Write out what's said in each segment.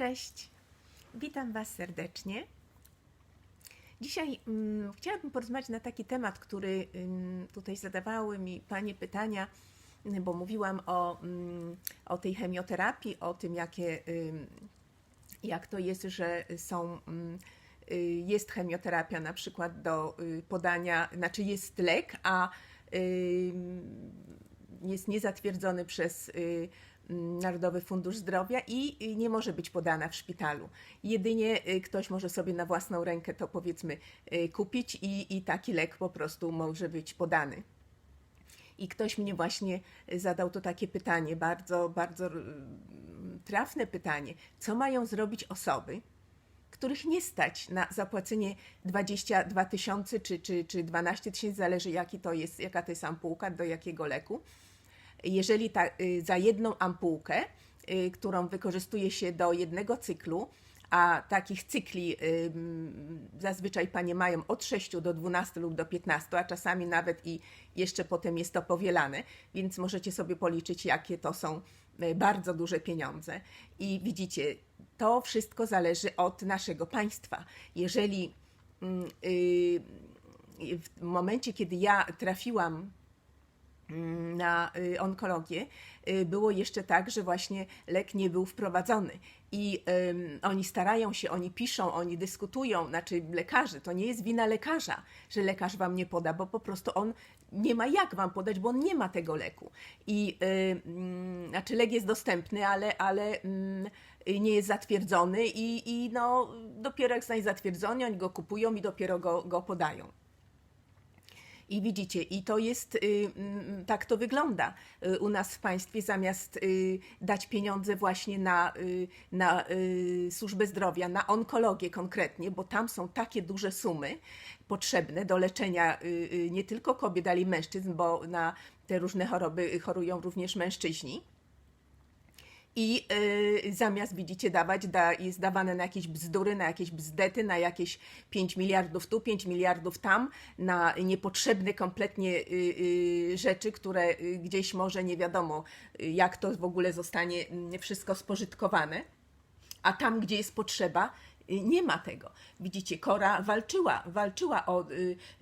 Cześć, witam Was serdecznie. Dzisiaj mm, chciałabym porozmawiać na taki temat, który ym, tutaj zadawały mi Panie pytania, y, bo mówiłam o, mm, o tej chemioterapii, o tym, jakie, jak to jest, że są, y, jest chemioterapia na przykład do y, podania, znaczy jest lek, a jest niezatwierdzony przez y, mm, Narodowy Fundusz Zdrowia i y, nie może być podana w szpitalu. Jedynie y, ktoś może sobie na własną rękę to powiedzmy y, kupić i, i taki lek po prostu może być podany. I ktoś mnie właśnie zadał to takie pytanie, bardzo, bardzo mm, trafne pytanie. Co mają zrobić osoby, których nie stać na zapłacenie 22 tysiące czy, czy, czy 12 tysięcy, zależy jaki to jest, jaka to jest ampułka, do jakiego leku. Jeżeli ta, y, za jedną ampułkę, y, którą wykorzystuje się do jednego cyklu, a takich cykli zazwyczaj panie mają od 6 do 12 lub do 15, a czasami nawet i jeszcze potem jest to powielane, więc możecie sobie policzyć, jakie to są y, bardzo duże pieniądze. I widzicie, to wszystko zależy od naszego państwa. Jeżeli mm, w momencie, kiedy ja trafiłam na y, onkologię, y, było jeszcze tak, że właśnie lek nie był wprowadzony. I ym, oni starają się, oni piszą, oni dyskutują, znaczy lekarze, to nie jest wina lekarza, że lekarz wam nie poda, bo po prostu on nie ma jak wam podać, bo on nie ma tego leku. I mm, znaczy lek jest dostępny, ale, ale mm, nie jest zatwierdzony i, i no, dopiero jak zostanie zatwierdzony, oni go kupują i dopiero go, go podają. I widzicie, i to jest, y, mm, tak to wygląda y, u nas w państwie, zamiast y, dać pieniądze właśnie na, na służbę zdrowia, na onkologię konkretnie, bo tam są takie duże sumy potrzebne do leczenia nie tylko kobiet, ale i mężczyzn, bo na te różne choroby chorują również mężczyźni. I y, zamiast, widzicie, dawać, da, jest dawane na jakieś bzdury, na jakieś bzdety, na jakieś 5 miliardów tu, 5 miliardów tam, na niepotrzebne kompletnie y, y, rzeczy, które y, gdzieś może nie wiadomo, y, jak to w ogóle zostanie y, wszystko spożytkowane. A tam, gdzie jest potrzeba, y, nie ma tego. Widzicie, Kora walczyła, walczyła o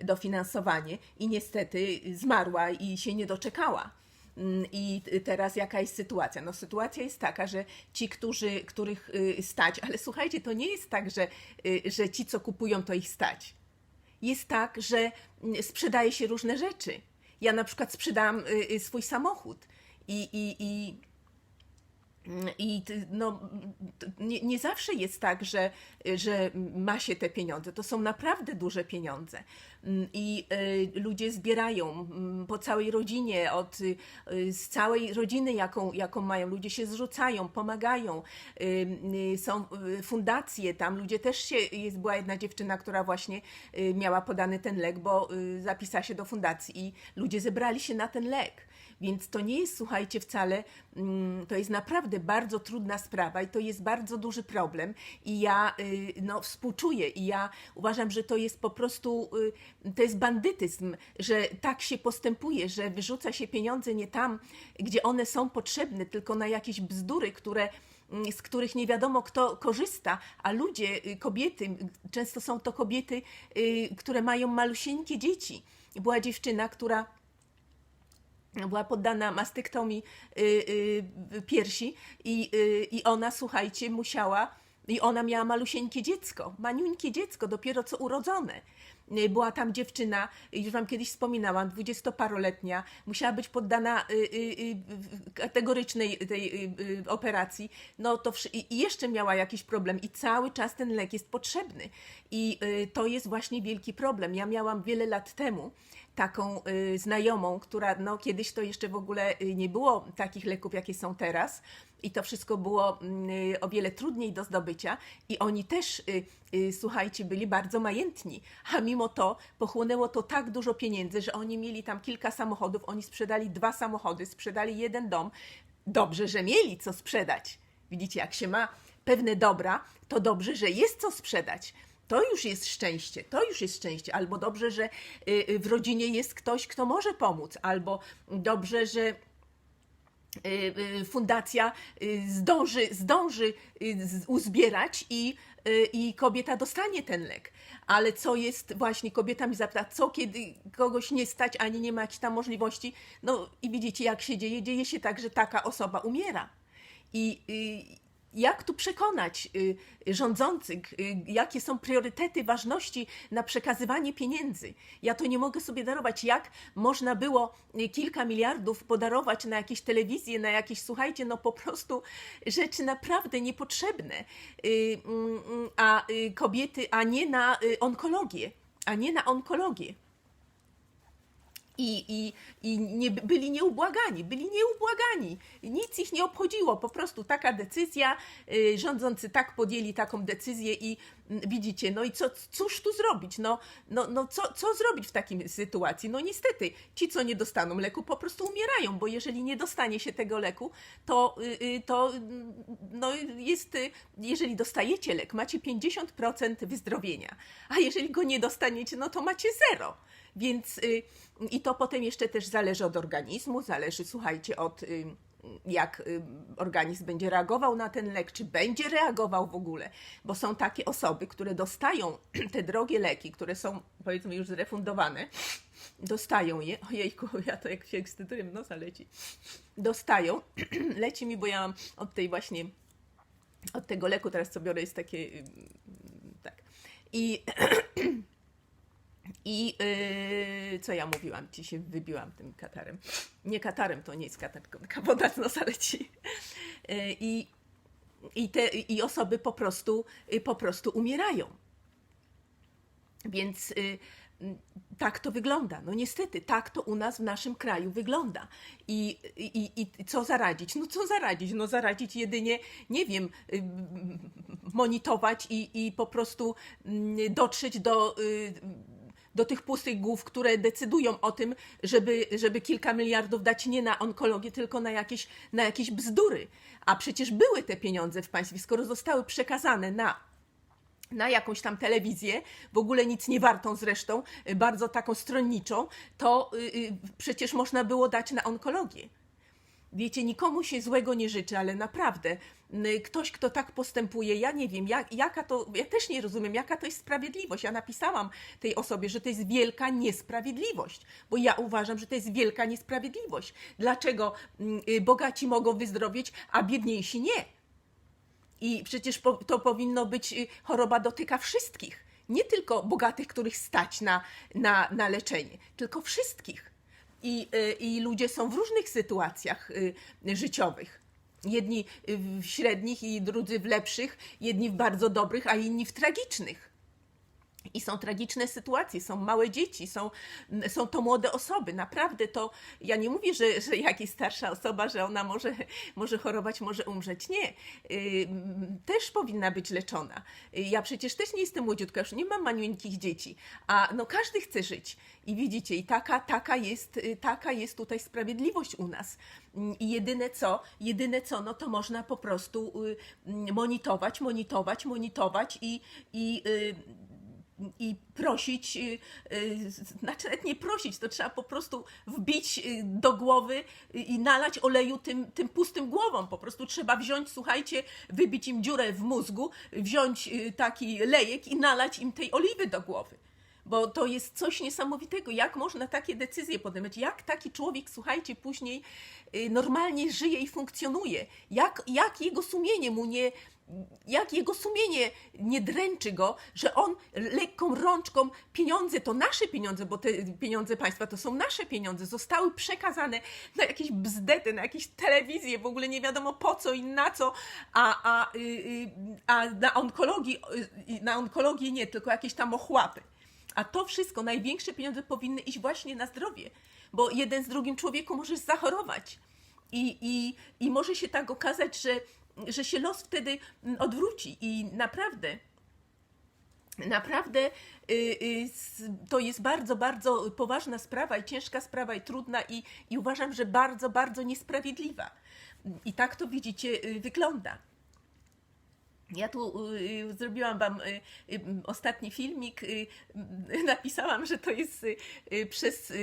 dofinansowanie i niestety zmarła i się nie doczekała. Mm, I teraz jaka jest sytuacja? No sytuacja jest taka, że ci, którzy, których y, stać, ale słuchajcie, to nie jest tak, że, y, że ci, co kupują, to ich stać. Jest tak, że mm, sprzedaje się różne rzeczy. Ja na przykład sprzedałam y, swój samochód i, i, i i no, nie, nie zawsze jest tak, że, że ma się te pieniądze. To są naprawdę duże pieniądze. Mm, I y, ludzie zbierają mm, po całej rodzinie, od, y, z całej rodziny, jaką, jaką mają. Ludzie się zrzucają, pomagają. Y, Są fundacje, tam ludzie też się. Jest, była jedna dziewczyna, która właśnie miała podany ten lek, bo zapisała się do fundacji i ludzie zebrali się na ten lek. Więc to nie jest, słuchajcie, wcale, mm, to jest naprawdę bardzo trudna sprawa i to jest bardzo duży problem. I ja y, no, współczuję i ja uważam, że to jest po prostu, y, to jest bandytyzm, że tak się postępuje, że wyrzuca się pieniądze nie tam, gdzie one są potrzebne, tylko na jakieś bzdury, które mm, z których nie wiadomo kto korzysta, a ludzie, y, kobiety, często są to kobiety, które mają malusieńkie dzieci. Była dziewczyna, która była poddana mastyktomii y, y, piersi i, y, i ona, słuchajcie, musiała, i ona miała malusieńkie dziecko, maniuńkie dziecko, dopiero co urodzone. Y, Była tam dziewczyna, już wam kiedyś wspominałam, dwudziestoparoletnia, musiała być poddana y, y, kategorycznej tej operacji, no to i jeszcze miała jakiś problem i cały czas ten lek jest potrzebny. I to jest właśnie wielki problem. Ja miałam wiele lat temu taką znajomą, która no, kiedyś to jeszcze w ogóle nie było takich leków, jakie są teraz. I to wszystko było mm, o wiele trudniej do zdobycia, i oni też, słuchajcie, byli bardzo majętni. A mimo to pochłonęło to tak dużo pieniędzy, że oni mieli tam kilka samochodów, oni sprzedali dwa samochody, sprzedali jeden dom. Dobrze, że mieli co sprzedać. Widzicie, jak się ma pewne dobra, to dobrze, że jest co sprzedać. To już jest szczęście, to już jest szczęście. Albo dobrze, że y, y, w rodzinie jest ktoś, kto może pomóc, albo dobrze, że y, y, fundacja y, zdąży, zdąży y, uzbierać i, y, i kobieta dostanie ten lek. Ale co jest, właśnie kobieta mi zapyta, co kiedy kogoś nie stać, ani nie ma tam możliwości, no i widzicie jak się dzieje, dzieje się tak, że taka osoba umiera. I y, jak tu przekonać y, rządzących, y, jakie są priorytety ważności na przekazywanie pieniędzy? Ja to nie mogę sobie darować. Jak można było y, kilka miliardów podarować na jakieś telewizje, na jakieś, słuchajcie, no po prostu rzeczy naprawdę niepotrzebne, mm, mm, a kobiety, a nie na onkologię, a nie na onkologię i, i, i nie, byli nieubłagani, byli nieubłagani. Nic ich nie obchodziło, po prostu taka decyzja, y, rządzący tak podjęli taką decyzję i widzicie, no i co, cóż tu zrobić? No, no, no co, co zrobić w takiej sytuacji? No niestety, ci, co nie dostaną leku, po prostu umierają, bo jeżeli nie dostanie się tego leku, to, y, y, to mm, no jest, y, jeżeli dostajecie lek, macie 50% wyzdrowienia, a jeżeli go nie dostaniecie, no to macie zero. Więc y, i to potem jeszcze też zależy od organizmu, zależy, słuchajcie, od y, jak y, organizm będzie reagował na ten lek, czy będzie reagował w ogóle, bo są takie osoby, które dostają te drogie leki, które są powiedzmy już zrefundowane, dostają je, ojejku, ja to jak się ekscytuję, nosa leci, dostają, leci mi, bo ja mam od tej właśnie, od tego leku teraz co biorę jest takie, y, tak, i i yy, co ja mówiłam? Ci się wybiłam tym katarem. Nie katarem, to nie jest katar, tylko taka woda z nosa leci. Yy, I, i, te, I osoby po prostu, y, po prostu umierają. Więc y, m, tak to wygląda. No niestety, tak to u nas w naszym kraju wygląda. I, i, i co zaradzić? No co zaradzić? No zaradzić jedynie, nie wiem, y, monitorować i, i po prostu mm, dotrzeć do, y, do tych pustych głów, które decydują o tym, żeby, żeby kilka miliardów dać nie na onkologię, tylko na jakieś, na jakieś bzdury. A przecież były te pieniądze w państwie, skoro zostały przekazane na na jakąś tam telewizję, w ogóle nic nie wartą zresztą, y, bardzo taką stronniczą, to y, y, przecież można było dać na onkologię. Wiecie, nikomu się złego nie życzy, ale naprawdę ktoś, kto tak postępuje, ja nie wiem, jak, jaka to, ja też nie rozumiem, jaka to jest sprawiedliwość. Ja napisałam tej osobie, że to jest wielka niesprawiedliwość, bo ja uważam, że to jest wielka niesprawiedliwość. Dlaczego y, bogaci mogą wyzdrowieć, a biedniejsi nie? I przecież to powinno być, y, choroba dotyka wszystkich. Nie tylko bogatych, których stać na, na, na leczenie, tylko wszystkich. I, y, I ludzie są w różnych sytuacjach y, życiowych. Jedni w średnich i drudzy w lepszych, jedni w bardzo dobrych, a inni w tragicznych. I są tragiczne sytuacje, są małe dzieci, są, są to młode osoby. Naprawdę to, ja nie mówię, że, że jakaś starsza osoba, że ona może, może chorować, może umrzeć. Nie. Też powinna być leczona. Ja przecież też nie jestem młodziutka, już nie mam maluńkich dzieci, a no każdy chce żyć. I widzicie, i taka, taka, jest, yy, taka jest tutaj sprawiedliwość u nas. Yy, I jedyne co, jedyne co, no to można po prostu yy, monitorować, monitorować, monitorować i, i yy, i prosić, y, y, znaczy nie prosić, to trzeba po prostu wbić y, do głowy i nalać oleju tym, tym pustym głowom. Po prostu trzeba wziąć, słuchajcie, wybić im dziurę w mózgu, wziąć taki lejek i nalać im tej oliwy do głowy. Bo to jest coś niesamowitego, jak można takie decyzje podejmować, jak taki człowiek, słuchajcie, później y, normalnie żyje i funkcjonuje, jak, jak jego sumienie mu nie, jak jego sumienie nie dręczy go, że on lekką rączką pieniądze, to nasze pieniądze, bo te pieniądze państwa to są nasze pieniądze, zostały przekazane na jakieś bzdety, na jakieś telewizje, w ogóle nie wiadomo po co i na co, a, a, y, y, a na onkologii, na nie, tylko jakieś tam ochłapy. A to wszystko, największe pieniądze powinny iść właśnie na zdrowie, bo jeden z drugim człowieku możesz zachorować. I, i, I może się tak okazać, że, że się los wtedy mm, odwróci. I naprawdę, naprawdę y, y, to jest bardzo, bardzo poważna sprawa i ciężka sprawa i trudna i, i uważam, że bardzo, bardzo niesprawiedliwa. I tak to widzicie, y, wygląda. Ja tu y, zrobiłam Wam y, y, ostatni filmik. y, y, napisałam, że to jest y, y, przez. Y,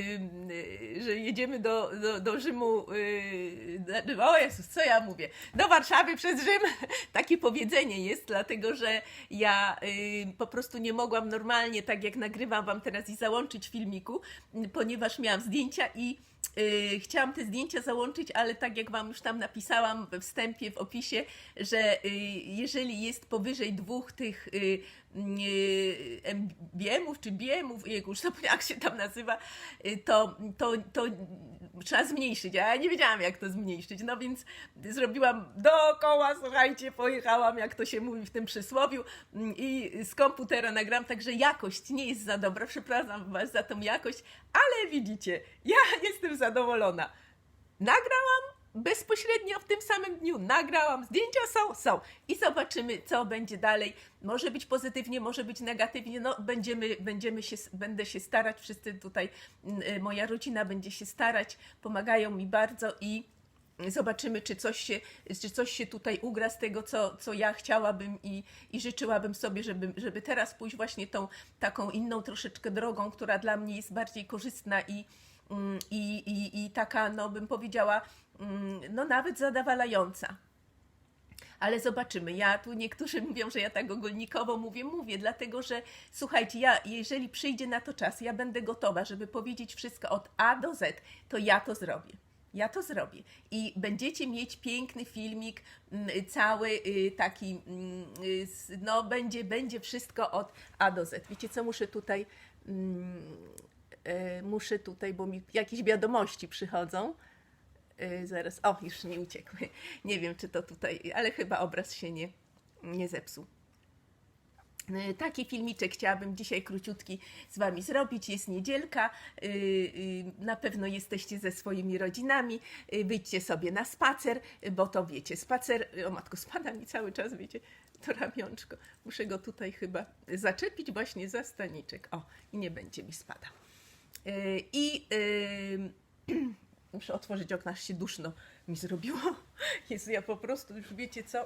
y, że jedziemy do, do, do Rzymu. Y, o Jezus, co ja mówię? Do Warszawy przez Rzym. Takie powiedzenie jest, dlatego że ja y, po prostu nie mogłam normalnie, tak jak nagrywam Wam teraz, i załączyć filmiku, y, ponieważ miałam zdjęcia i. y, Chciałam te zdjęcia załączyć, ale tak jak Wam już tam napisałam we wstępie, w opisie, że y, jeżeli jest powyżej dwóch tych y, embiemów czy biemów, jego już zapomniałam jak się tam nazywa, y, to, to, to trzeba zmniejszyć, ja nie wiedziałam jak to zmniejszyć, no więc zrobiłam dookoła, słuchajcie, pojechałam, jak to się mówi w tym przysłowiu mm, i z komputera nagram, także jakość nie jest za dobra, przepraszam Was za tą jakość, ale widzicie, ja jestem zadowolona. Nagrałam bezpośrednio w tym samym dniu, nagrałam, zdjęcia są, są. I zobaczymy, co będzie dalej. Może być pozytywnie, może być negatywnie, no będziemy, będziemy się, będę się starać, wszyscy tutaj, mm, y, moja rodzina będzie się starać, pomagają mi bardzo i zobaczymy, czy coś się, czy coś się tutaj ugra z tego, co, co ja chciałabym i, i życzyłabym sobie, żeby, żeby teraz pójść właśnie tą taką inną troszeczkę drogą, która dla mnie jest bardziej korzystna i, mm, i, i, i taka, no bym powiedziała, no nawet zadowalająca. Ale zobaczymy. Ja tu niektórzy mówią, że ja tak ogólnikowo mówię, mówię, dlatego że słuchajcie, ja jeżeli przyjdzie na to czas, ja będę gotowa, żeby powiedzieć wszystko od A do Z, to ja to zrobię. Ja to zrobię. I będziecie mieć piękny filmik, mm, cały y, taki, mm, y, no będzie, będzie wszystko od A do Z. Wiecie co, muszę tutaj, mm, e, muszę tutaj, bo mi jakieś wiadomości przychodzą. Y, zaraz, o, już mi uciekły. Nie wiem, czy to tutaj, ale chyba obraz się nie, nie zepsuł. Y, Taki filmiczek chciałabym dzisiaj króciutki z Wami zrobić. Jest niedzielka, y, na pewno jesteście ze swoimi rodzinami. Wyjdźcie sobie na spacer, bo to wiecie, spacer, o matko, spada mi cały czas, wiecie, to ramionczko. Muszę go tutaj chyba zaczepić właśnie za staniczek. O, i nie będzie mi spada. Y, I y, muszę otworzyć okna, aż się duszno mi zrobiło. Jezu, ja po prostu już wiecie co,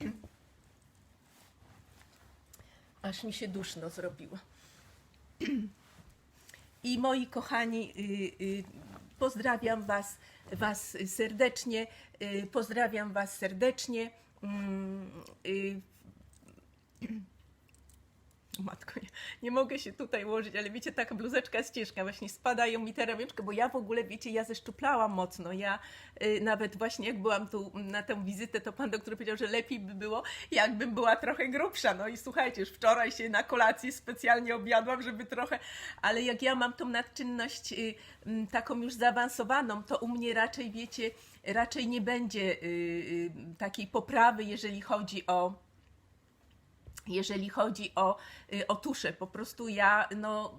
aż mi się duszno zrobiło. I moi kochani, y, y, pozdrawiam was, was serdecznie, y, pozdrawiam was serdecznie. Y, Matko, nie, nie mogę się tutaj ułożyć, ale wiecie, taka bluzeczka jest ciężka, właśnie spadają mi te ramionczka, bo ja w ogóle, wiecie, ja zeszczuplałam mocno, ja y, nawet właśnie jak byłam tu na tę wizytę, to pan doktor powiedział, że lepiej by było, jakbym była trochę grubsza, no i słuchajcie, już wczoraj się na kolację specjalnie objadłam, żeby trochę, ale jak ja mam tą nadczynność y, m, taką już zaawansowaną, to u mnie raczej, wiecie, raczej nie będzie y, y, takiej poprawy, jeżeli chodzi o jeżeli chodzi o, y, o tuszę. Po prostu ja, no,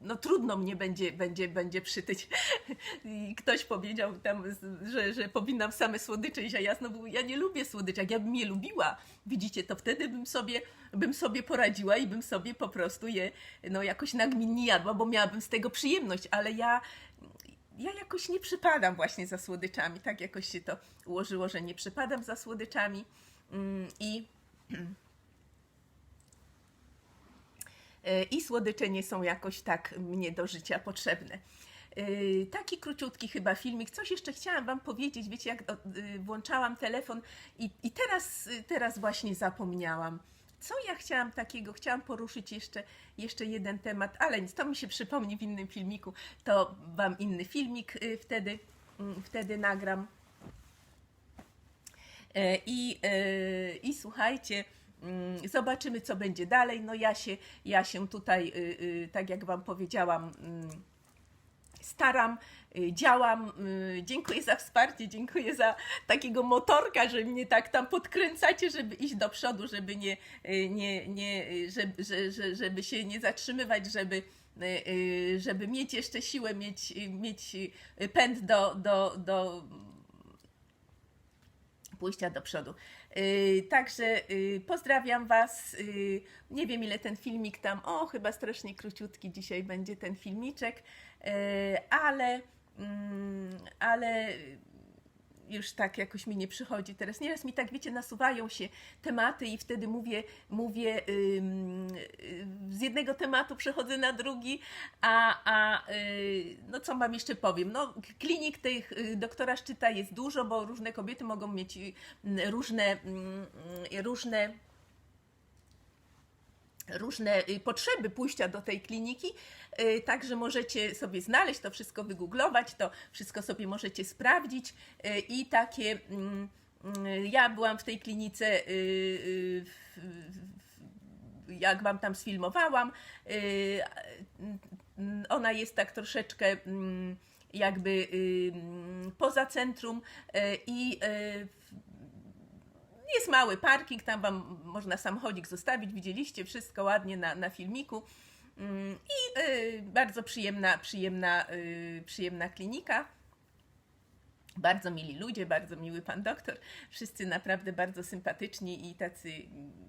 no trudno mnie będzie, będzie, będzie przytyć. I ktoś powiedział tam, że, że powinnam same słodycze iść, a ja znowu, ja nie lubię słodyczy. Jak ja bym je lubiła, widzicie, to wtedy bym sobie, bym sobie poradziła i bym sobie po prostu je no, jakoś nagminnie jadła, bo miałabym z tego przyjemność, ale ja ja jakoś nie przypadam właśnie za słodyczami. Tak jakoś się to ułożyło, że nie przypadam za słodyczami. Mm, I i słodycze nie są jakoś tak mnie do życia potrzebne. E, Taki króciutki chyba filmik. Coś jeszcze chciałam Wam powiedzieć. Wiecie, jak y, włączałam telefon i, i teraz, y, teraz właśnie zapomniałam. Co ja chciałam takiego? Chciałam poruszyć jeszcze, jeszcze jeden temat, ale nic, to mi się przypomni w innym filmiku. To Wam inny filmik y, wtedy, mm, wtedy nagram. E, I, e, i słuchajcie, zobaczymy, co będzie dalej. No ja się, ja się tutaj, y, y, tak jak Wam powiedziałam, mm, staram, y, działam. Dziękuję za wsparcie, dziękuję za takiego motorka, że mnie tak tam podkręcacie, żeby iść do przodu, żeby nie, nie, nie żeby, że, że, żeby się nie zatrzymywać, żeby żeby mieć jeszcze siłę, mieć, mieć pęd do, do, do pójścia do przodu. Yy, także yy, pozdrawiam Was. Yy, nie wiem ile ten filmik tam, o chyba strasznie króciutki dzisiaj będzie ten filmiczek, ale, mm, ale już tak jakoś mi nie przychodzi teraz. Nieraz mi tak, wiecie, nasuwają się tematy i wtedy mówię, mówię y, z jednego tematu przechodzę na drugi, a, a y, no co wam jeszcze powiem? No, klinik tych y, doktora Szczyta jest dużo, bo różne kobiety mogą mieć różne, mm, różne różne y, potrzeby pójścia do tej kliniki, y, także możecie sobie znaleźć, to wszystko wygooglować, to wszystko sobie możecie sprawdzić y, i takie, mm, ja byłam w tej klinice, jak wam tam sfilmowałam, ona jest tak troszeczkę mm, jakby mm, poza centrum i jest mały parking, tam wam można samochodzik zostawić, widzieliście wszystko ładnie na, na filmiku. Mm, I y, bardzo przyjemna, przyjemna, y, przyjemna klinika. Bardzo mili ludzie, bardzo miły pan doktor. Wszyscy naprawdę bardzo sympatyczni i tacy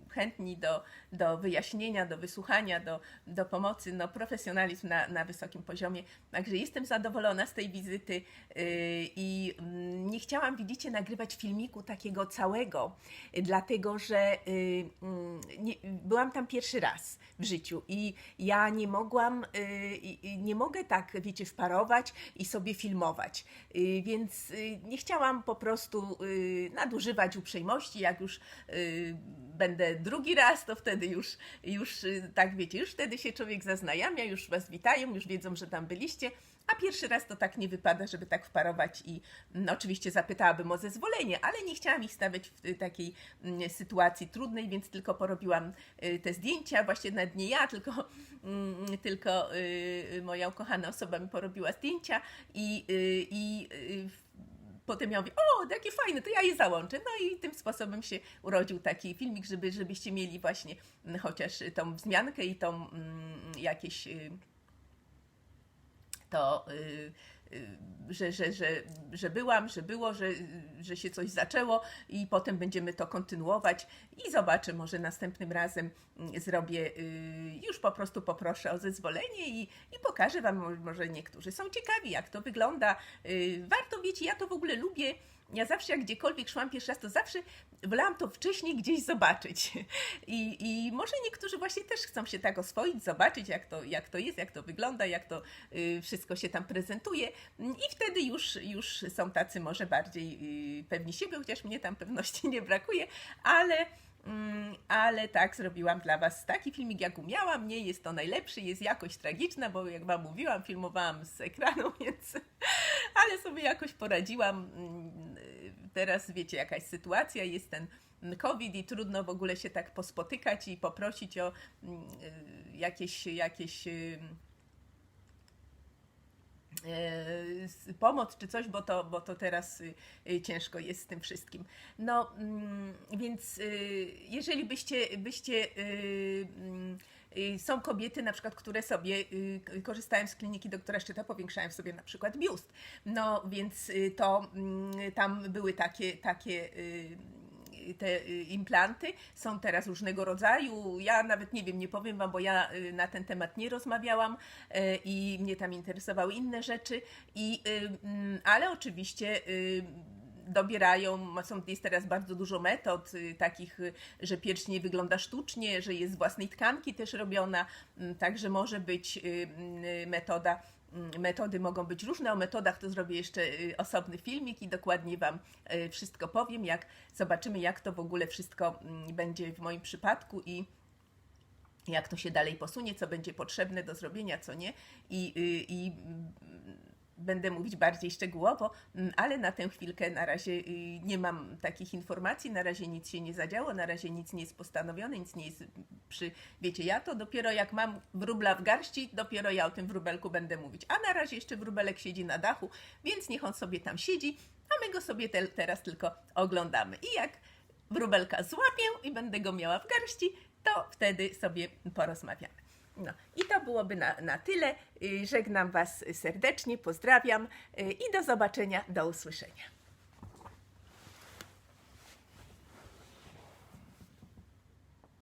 chętni do, do wyjaśnienia, do wysłuchania, do, do pomocy. No, profesjonalizm na, na wysokim poziomie. Także jestem zadowolona z tej wizyty yy, i mm, nie chciałam, widzicie, nagrywać filmiku takiego całego, dlatego że yy, mm, nie, byłam tam pierwszy raz w życiu i ja nie mogłam, i nie mogę tak, wiecie, wparować i sobie filmować. Więc nie chciałam po prostu yy, nadużywać uprzejmości. Jak już yy, będę drugi raz, to wtedy już, już tak wiecie, już wtedy się człowiek zaznajamia, już Was witają, już wiedzą, że tam byliście. A pierwszy raz to tak nie wypada, żeby tak wparować i no, oczywiście zapytałabym o zezwolenie, ale nie chciałam ich stawiać w y, takiej mm, sytuacji trudnej, więc tylko porobiłam y, te zdjęcia, właśnie nawet nie ja, tylko, mm, tylko y, moja ukochana osoba mi porobiła zdjęcia i, y, i y, potem ja mówię, o, jakie fajne, to ja je załączę. No i tym sposobem się urodził taki filmik, żeby, żebyście mieli właśnie chociaż tą wzmiankę i tą mm, jakieś... Y, to, y, że, że, że, że byłam, że było, że, że się coś zaczęło i potem będziemy to kontynuować i zobaczę, może następnym razem mm, zrobię, y, już po prostu poproszę o zezwolenie i, i pokażę Wam, mo- może niektórzy są ciekawi, jak to wygląda. Y, Warto, wiecie, ja to w ogóle lubię. Ja zawsze, jak gdziekolwiek szłam pierwszy raz, to zawsze wolałam to wcześniej gdzieś zobaczyć. I, I może niektórzy właśnie też chcą się tak oswoić, zobaczyć, jak to, jak to jest, jak to wygląda, jak to y, wszystko się tam prezentuje. I wtedy już, już są tacy może bardziej y, pewni siebie, chociaż mnie tam pewności nie brakuje, ale. Mm, Ale tak, zrobiłam dla Was taki filmik, jak umiałam. Nie jest to najlepszy, jest jakość tragiczna, bo jak Wam mówiłam, filmowałam z ekranu, więc ale sobie jakoś poradziłam. Mm, Teraz wiecie, jakaś sytuacja, jest ten COVID i trudno w ogóle się tak pospotykać i poprosić o mm, y, jakieś, jakieś y, pomoc czy coś, bo to, bo to teraz y, ciężko jest z tym wszystkim. No, mm, więc y, jeżeli byście, byście mm, są kobiety na przykład, które sobie korzystają z kliniki doktora Szczyta, powiększają sobie na przykład biust. No więc to mm, tam były takie, takie te y, implanty są teraz różnego rodzaju. Ja nawet nie wiem, nie powiem Wam, bo ja y, na ten temat nie rozmawiałam y, i mnie tam interesowały inne rzeczy. I, mm, ale oczywiście dobierają, są, jest teraz bardzo dużo metod takich, że pierś nie wygląda sztucznie, że jest z własnej tkanki też robiona, mm, także może być mm, metoda metody mogą być różne. O metodach to zrobię jeszcze y, osobny filmik i dokładnie Wam y, wszystko powiem, jak zobaczymy, jak to w ogóle wszystko mm, będzie w moim przypadku i jak to się dalej posunie, co będzie potrzebne do zrobienia, co nie. I, y, i mm, będę mówić bardziej szczegółowo, mm, ale na tę chwilkę na razie y, nie mam takich informacji, na razie nic się nie zadziało, na razie nic nie jest postanowione, nic nie jest przy... Wiecie, ja to dopiero jak mam wróbla w garści, dopiero ja o tym wróbelku będę mówić. A na razie jeszcze wróbelek siedzi na dachu, więc niech on sobie tam siedzi, a my go sobie te, teraz tylko oglądamy. I jak wróbelka złapię i będę go miała w garści, to wtedy sobie porozmawiamy. No i to byłoby na, na tyle. Y, Żegnam Was serdecznie, pozdrawiam y, i do zobaczenia, do usłyszenia.